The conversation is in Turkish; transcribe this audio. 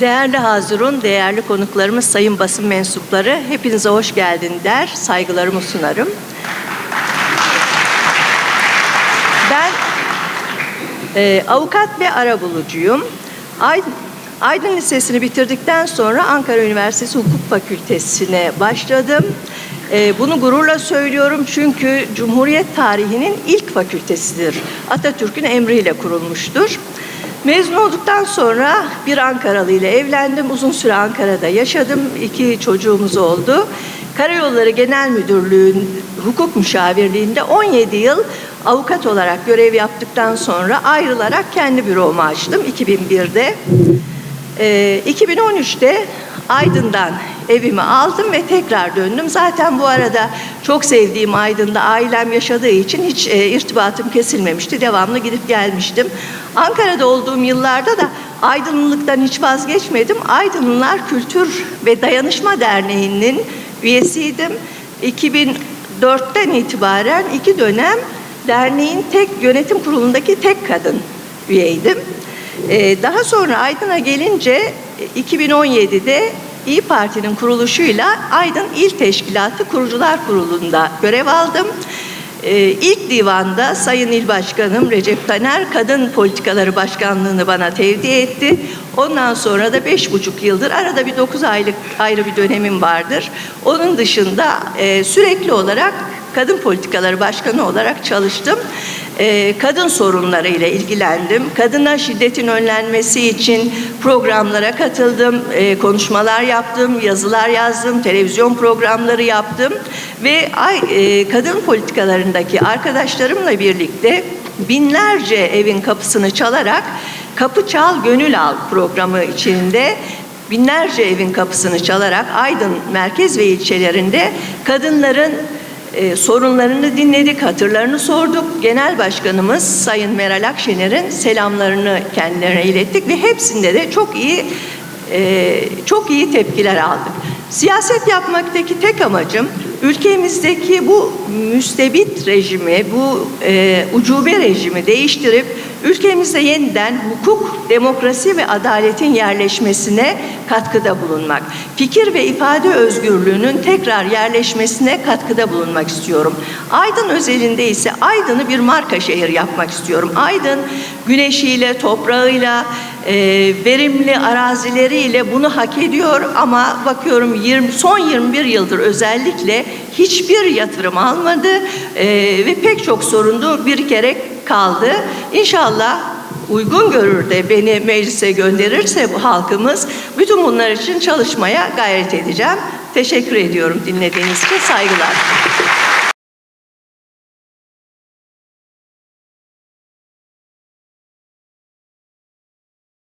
Değerli Hazirun, değerli konuklarımız, sayın basın mensupları, hepinize hoş geldin der, saygılarımı sunarım. Ben e, avukat ve arabulucuyum. Aydın, Aydın Lisesi'ni bitirdikten sonra Ankara Üniversitesi Hukuk Fakültesi'ne başladım. E, bunu gururla söylüyorum çünkü Cumhuriyet tarihinin ilk fakültesidir. Atatürk'ün emriyle kurulmuştur. Mezun olduktan sonra bir Ankaralı ile evlendim. Uzun süre Ankara'da yaşadım. İki çocuğumuz oldu. Karayolları Genel Müdürlüğü'nün hukuk müşavirliğinde 17 yıl avukat olarak görev yaptıktan sonra ayrılarak kendi büromu açtım 2001'de. Ee, 2013'te Aydın'dan evimi aldım ve tekrar döndüm. Zaten bu arada çok sevdiğim Aydın'da ailem yaşadığı için hiç e, irtibatım kesilmemişti. Devamlı gidip gelmiştim. Ankara'da olduğum yıllarda da aydınlılıktan hiç vazgeçmedim. Aydınlılar Kültür ve Dayanışma Derneği'nin üyesiydim. 2004'ten itibaren iki dönem derneğin tek yönetim kurulundaki tek kadın üyeydim. Ee, daha sonra Aydın'a gelince e, 2017'de İyi Parti'nin kuruluşuyla Aydın İl Teşkilatı Kurucular Kurulu'nda görev aldım. Ee, ilk divanda Sayın İl Başkanım Recep Taner Kadın Politikaları Başkanlığını bana tevdi etti. Ondan sonra da beş buçuk yıldır arada bir dokuz aylık ayrı bir dönemim vardır. Onun dışında e, sürekli olarak Kadın Politikaları Başkanı olarak çalıştım. Ee, kadın sorunları ile ilgilendim. Kadına şiddetin önlenmesi için programlara katıldım, ee, konuşmalar yaptım, yazılar yazdım, televizyon programları yaptım ve ay, e, kadın politikalarındaki arkadaşlarımla birlikte binlerce evin kapısını çalarak Kapı Çal Gönül Al programı içinde binlerce evin kapısını çalarak Aydın merkez ve ilçelerinde kadınların e, sorunlarını dinledik, hatırlarını sorduk. Genel Başkanımız Sayın Meral Akşener'in selamlarını kendilerine ilettik ve hepsinde de çok iyi e, çok iyi tepkiler aldık. Siyaset yapmaktaki tek amacım ülkemizdeki bu müstebit rejimi, bu e, ucube rejimi değiştirip ülkemizde yeniden hukuk, demokrasi ve adaletin yerleşmesine katkıda bulunmak. Fikir ve ifade özgürlüğünün tekrar yerleşmesine katkıda bulunmak istiyorum. Aydın özelinde ise Aydın'ı bir marka şehir yapmak istiyorum. Aydın güneşiyle, toprağıyla, e, verimli arazileriyle bunu hak ediyor ama bakıyorum 20, son 21 yıldır özellikle hiçbir yatırım almadı e, ve pek çok sorunlu birikerek kaldı. İnşallah uygun görür de beni meclise gönderirse bu halkımız bütün bunlar için çalışmaya gayret edeceğim. Teşekkür ediyorum dinlediğiniz için saygılar.